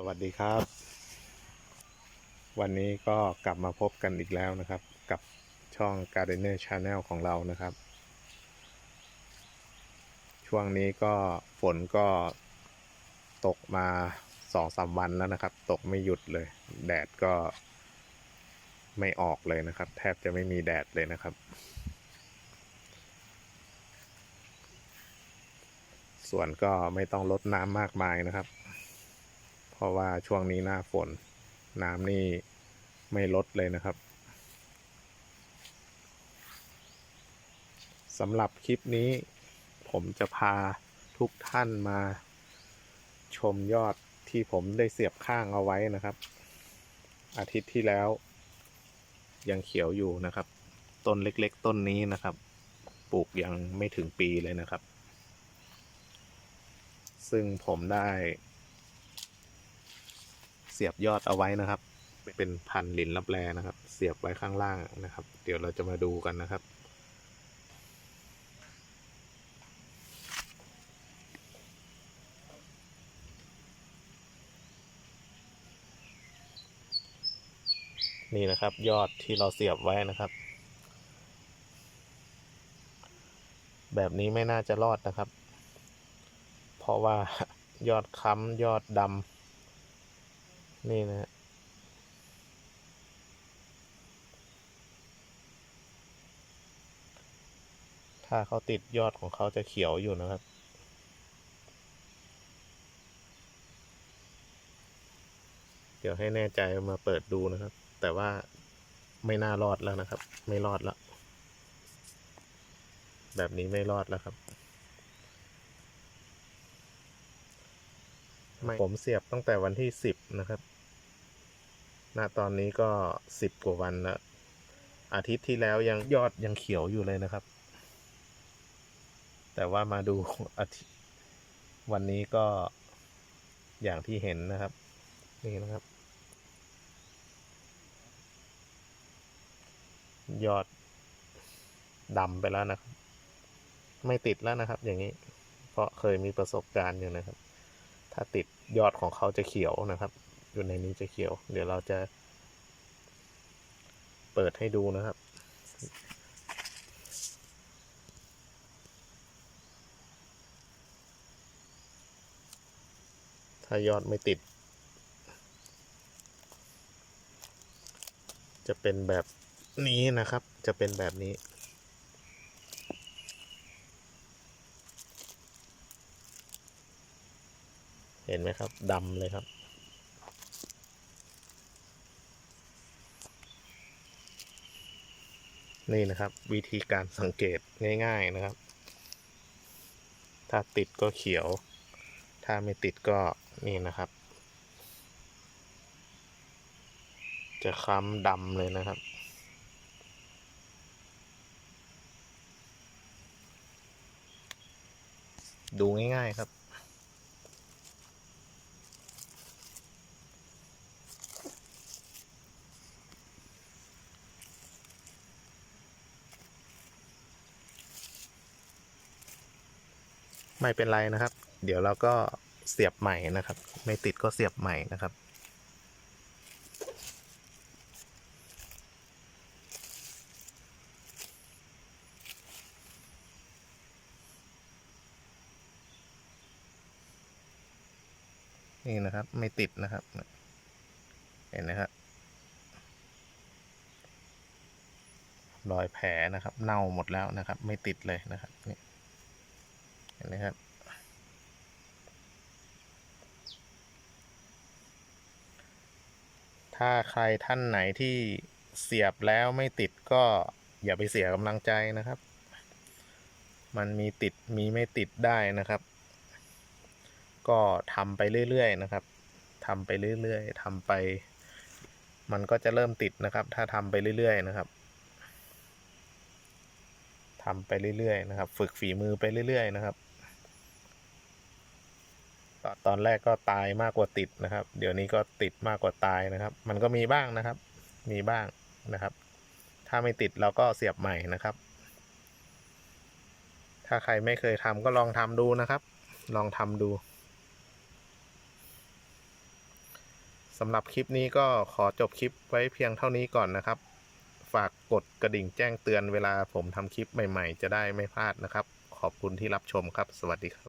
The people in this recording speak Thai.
สวัสดีครับ วันนี้ก็กลับมาพบกันอีกแล้วนะครับ กับช่อง Gardener Channel ของเรานะครับ ช่วงนี้ก็ฝนก็ตกมาสองสามวันแล้วนะครับ ตกไม่หยุดเลย แดดก็ไม่ออกเลยนะครับ แทบจะไม่มีแดดเลยนะครับ ส่วนก็ไม่ต้องลดน้ำมากมายนะครับ เพราะว่าช่วงนี้หน้าฝน น้ำนี่ไม่ลดเลยนะครับสำหรับคลิปนี้ผมจะพาทุกท่านมาชมยอดที่ผมได้เสียบข้างเอาไว้นะครับ อาทิตย์ที่แล้ว ยังเขียวอยู่นะครับ ต้นเล็กๆ ต้นนี้นะครับ ปลูกยังไม่ถึงปีเลยนะครับ ซึ่งผมได้ สียบยอดเอาไว้นะครับ เป็นพันธุ์ลินลับแลนะครับ เสียบไว้ข้างล่างนะครับ เดี๋ยวเราจะมาดูกันนะครับนี่นะครับยอดที่เราเสียบไว้นะครับ แบบนี้ไม่น่าจะรอดนะครับ เพราะว่ายอดค้ำยอดดำ นี่นะฮะถ้าเขาติดยอดของเขาจะเขียวอยู่นะครับ เดี๋ยวให้แน่ใจมาเปิดดูนะครับ แต่ว่าไม่น่ารอดแล้วนะครับ ไม่รอดแล้ว แบบนี้ไม่รอดแล้วครับ ไม่ผมเสียบตั้งแต่วันที่สิบนะครับณตอนนี้ก็สิบกว่าวันแล้วอาทิตย์ที่แล้วยังยอดยังเขียวอยู่เลยนะครับ แต่ว่ามาดูอาทิตย์วันนี้ก็อย่างที่เห็นนะครับ นี่นะครับ ยอดดำไปแล้วนะครับ ไม่ติดแล้วนะครับ อย่างนี้ เพราะเคยมีประสบการณ์อยู่นะครับ ถ้าติดยอดของเขาจะเขียวนะครับ อยู่ในนี้จะเขียว เดี๋ยวเราจะ เปิดให้ดูนะครับ ถ้ายอดไม่ติด จะเป็นแบบนี้นะครับ จะเป็นแบบนี้ เห็นไหมครับดำเลยครับ นี่นะครับ วิธีการสังเกตง่าย ๆนะครับ ถ้าติดก็เขียว ถ้าไม่ติดก็นี่นะครับ จะคล้ำดำเลยนะครับดูง่าย ๆ ครับ ไม่เป็นไรนะครับ เดี๋ยวเราก็เสียบใหม่นะครับ ไม่ติดก็เสียบใหม่นะครับ นี่นะครับ ไม่ติดนะครับ เห็นนะครับรอยแผลนะครับ เน่าหมดแล้วนะครับ ไม่ติดเลยนะครับนี่ เห็นไหมครับ ถ้าใครท่านไหนที่เสียบแล้วไม่ติดก็อย่าไปเสียกำลังใจนะครับ มันมีติดมีไม่ติดได้นะครับ ก็ทำไปเรื่อยๆนะครับทำไปเรื่อยๆทำไป มันก็จะเริ่มติดนะครับ ถ้าทำไปเรื่อยๆนะครับทำไปเรื่อยๆนะครับ ฝึกฝีมือไปเรื่อยๆนะครับ ตอนแรกก็ตายมากกว่าติดนะครับ เดี๋ยวนี้ก็ติดมากกว่าตายนะครับ มันก็มีบ้างนะครับ มีบ้างนะครับ ถ้าไม่ติดเราก็เสียบใหม่นะครับ ถ้าใครไม่เคยทำก็ลองทำดูนะครับ ลองทำดูสำหรับคลิปนี้ก็ขอจบคลิปไว้เพียงเท่านี้ก่อนนะครับ ฝากกดกระดิ่งแจ้งเตือนเวลาผมทำคลิปใหม่ ๆ จะได้ไม่พลาดนะครับ ขอบคุณที่รับชมครับ สวัสดีครับ